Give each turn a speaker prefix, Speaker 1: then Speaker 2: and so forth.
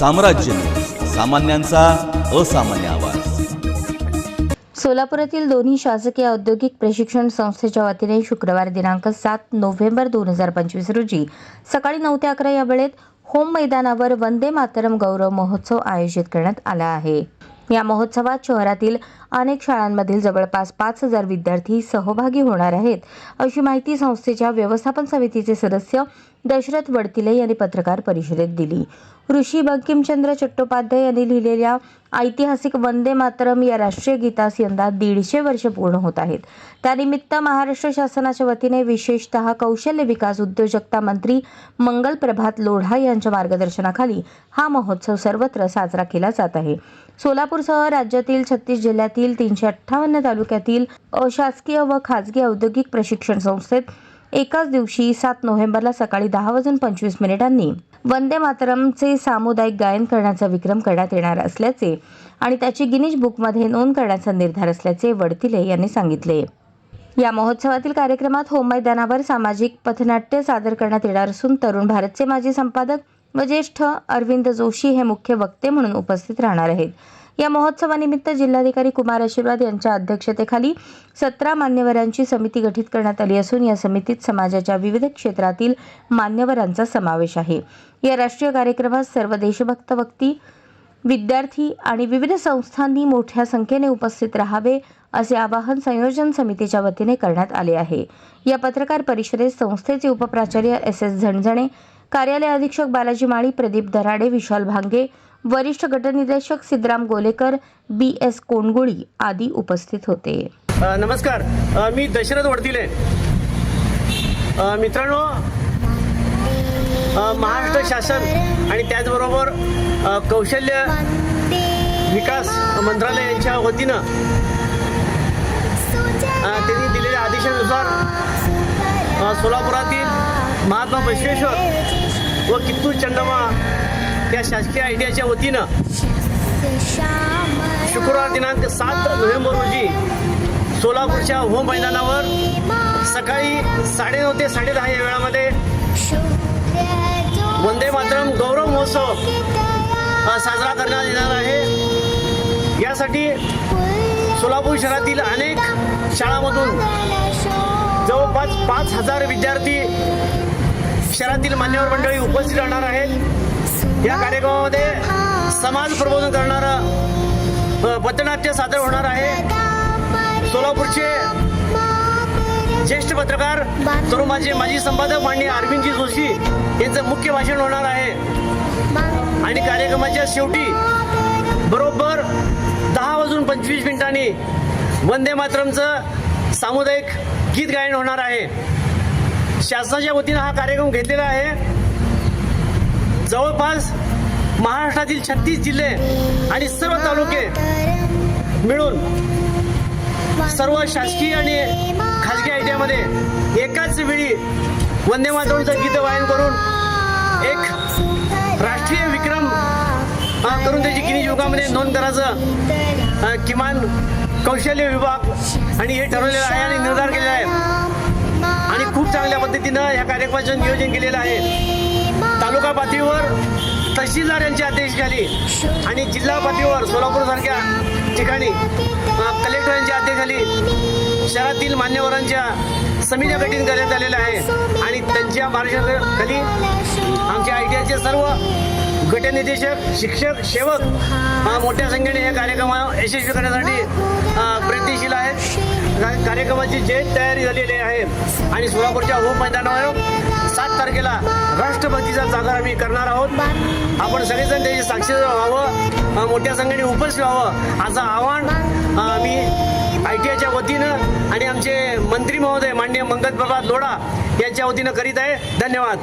Speaker 1: साम्राज्य. सामान्यांचा असामान्य आवाज.
Speaker 2: सोलापुरातील दोन्ही शासकीय औद्योगिक प्रशिक्षण संस्थेच्या वतीने शुक्रवार दिनांक सात नोव्हेंबर दोन हजार पंचवीस रोजी सकाळी नऊ ते अकरा या वेळेत होम मैदानावर वंदे मातरम गौरव महोत्सव आयोजित करण्यात आला आहे. या महोत्सवात शहरातील अनेक शाळांमधील जवळपास पाच हजार विद्यार्थी सहभागी होणार आहेत अशी माहिती संस्थेच्या व्यवस्थापन समितीचे सदस्य दशरथ वडतिले यांनी पत्रकार परिषदेत दिली. ऋषी बंकिमचंद्र चट्टोपाध्याय यांनी लिहिलेल्या ऐतिहासिक वंदे मातरम या राष्ट्रीय गीतास यंदा दीडशे वर्ष पूर्ण होत आहेत. त्यानिमित्त महाराष्ट्र शासनाच्या वतीने विशेषतः कौशल्य विकास उद्योजकता मंत्री मंगल प्रभात लोढा यांच्या मार्गदर्शनाखाली हा महोत्सव सर्वत्र साजरा केला जात आहे. सोलापूरसह राज्यातील छत्तीस जिल्ह्यातील तीनशे अठ्ठावन्न तालुक्यातील अशासकीय व खाजगी औद्योगिक प्रशिक्षण संस्थेत एकाच दिवशी सात नोव्हेंबरला सकाळी दहा वाजून पंचवीस मिनिटांनी वंदे मातरमचे सामुदायिक गायन करण्याचा विक्रम करण्यात येणार असल्याचे आणि त्याची गिनीज बुकमध्ये नोंद करण्याचा निर्धार असल्याचे वडतिले यांनी सांगितले. या महोत्सवातील कार्यक्रमात होम मैदानावर सामाजिक पथनाट्य सादर करण्यात येणार असून तरुण भारतचे माजी संपादक व ज्येष्ठ अरविंद जोशी हे मुख्य वक्ते म्हणून उपस्थित राहणार आहेत. या महोत्सवानिमित्त जिल्हाधिकारी कुमार आशीर्वाद यांच्या अध्यक्षतेखाली सतरा मान्यवरांची समिती गठीत करण्यात आली असून या समितीत समाजाच्या विविध क्षेत्रातील मान्यवरांचा समावेश आहे. या राष्ट्रीय कार्यक्रमात सर्व देशभक्त व्यक्ती विद्यार्थी आणि विविध संस्थांनी मोठ्या संख्येने उपस्थित राहावे असे आवाहन संयोजन समितीच्या वतीने करण्यात आले आहे. या पत्रकार परिषदेत संस्थेचे उपप्राचार्य एस एस झणझणे कार्यालय अधीक्षक बालाजी माळी प्रदीप दराडे विशाल भांगे वरिष्ठ गटनिदेशक सिद्धराम गोलेकर बी एस कोंडगुळी आदी उपस्थित होते.
Speaker 3: नमस्कार. मी दशरथ वडतिले मित्रांनो महाराष्ट्र शासन आणि त्याचबरोबर कौशल्य विकास मंत्रालय यांच्या वतीनं त्यांनी दिलेल्या आदेशानुसार सोलापुरातील महात्मा बसवेश्वर व कित्तूर चंदमा या शासकीय आयडियाच्या वतीनं शुक्रवार दिनांक सात नोव्हेंबर रोजी सोलापूरच्या होम मैदानावर सकाळी साडेनऊ ते साडेदहा या वेळामध्ये वंदे मातरम गौरव महोत्सव साजरा करण्यात येणार आहे. यासाठी सोलापूर शहरातील अनेक शाळांमधून जवळपास पाच हजार विद्यार्थी शहरातील मान्यवर मंडळी उपस्थित राहणार आहेत. या कार्यक्रमामध्ये समाज प्रबोधन करणारं पथनाट्य सादर होणार आहे. सोलापूरचे ज्येष्ठ पत्रकार तरुण माझे माजी संपादक माननीय अरविंदजी जोशी यांचं मुख्य भाषण होणार आहे. आणि कार्यक्रमाच्या शेवटी बरोबर दहा वाजून पंचवीस मिनिटांनी वंदे मातरमचं सामुदायिक गीत गायन होणार आहे. शासनाच्या वतीनं हा कार्यक्रम घेतलेला आहे. जवळपास महाराष्ट्रातील छत्तीस जिल्हे आणि सर्व तालुके मिळून सर्व शासकीय आणि खाजगी आय टी एकाच वेळी वंदे मातरमचं गीत गायन करून एक राष्ट्रीय विक्रम करून त्याची गिनी युगामध्ये नोंद करायचं किमान कौशल्य विभाग आणि हे ठरवलेलं आहे आणि निर्धार कार्यक्रमाचं नियोजन केलेलं आहे. तालुका पातळीवर तहसीलदार यांच्या अध्यक्षतेखाली आणि जिल्हा पातळीवर सोलापूर सारख्या ठिकाणी अ, कलेक्टर यांच्या अध्यक्षतेखाली शहरातील मान्यवरांच्या समित्या गठीत करण्यात आलेल्या आहे. आणि त्यांच्या मार्गदर्शनाखाली आमच्या आयटीआयचे सर्व गटनिदेशक शिक्षक सेवक मोठ्या संख्येने या कार्यक्रमा यशस्वी करण्यासाठी प्रयत्नशील आहेत कार्यक्रमाची जे तयारी झालेली आहे. आणि सोलापूरच्या होम मैदानावर सात तारखेला राष्ट्रपतीचा जागर आम्ही करणार आहोत. आपण सगळेजण त्याची साक्षीदार व्हावं मोठ्या संख्येने उपस्थित व्हावं असं आव्हान मी आय टी आयच्या वतीनं आणि आमचे मंत्री महोदय माननीय मंगल प्रभात लोढा यांच्या वतीनं करीत आहे. धन्यवाद.